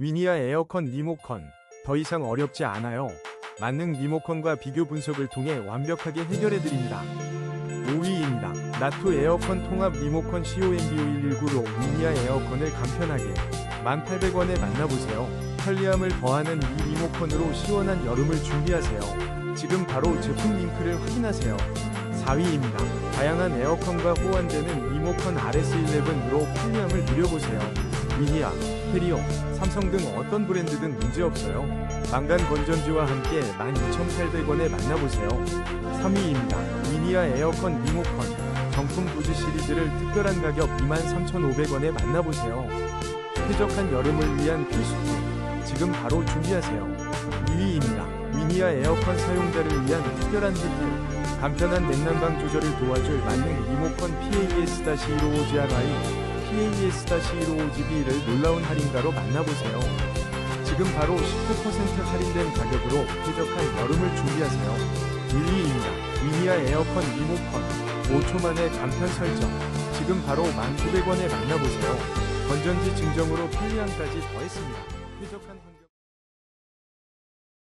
위니아 에어컨 리모컨. 더 이상 어렵지 않아요. 만능 리모컨과 비교 분석을 통해 완벽하게 해결해드립니다. 5위입니다. 나토 에어컨 통합 리모컨 COMB5119로 위니아 에어컨을 간편하게 1,800원에 만나보세요. 편리함을 더하는 이 리모컨으로 시원한 여름을 준비하세요. 지금 바로 제품 링크를 확인하세요. 4위입니다. 다양한 에어컨과 호환되는 리모컨 RS11으로 편리함을 누려보세요. 위니아, 캐리어, 삼성 등 어떤 브랜드든 문제없어요. 망간 건전지와 함께 12,800원에 만나보세요. 3위입니다. 위니아 에어컨 리모컨 정품 부즈 시리즈를 특별한 가격 23,500원에 만나보세요. 쾌적한 여름을 위한 필수품 지금 바로 준비하세요. 2위입니다. 위니아 에어컨 사용자를 위한 특별한 혜택 간편한 냉난방 조절을 도와줄 만능 리모컨 PAS-155GRI PAS-155GB를 놀라운 할인가로 만나보세요. 지금 바로 19% 할인된 가격으로 쾌적한 여름을 준비하세요. 1위입니다. 위니아 에어컨 리모컨 5초 만에 간편 설정. 지금 바로 1,900원에 만나보세요. 건전지 증정으로 편리함까지 더했습니다. 쾌적한 환경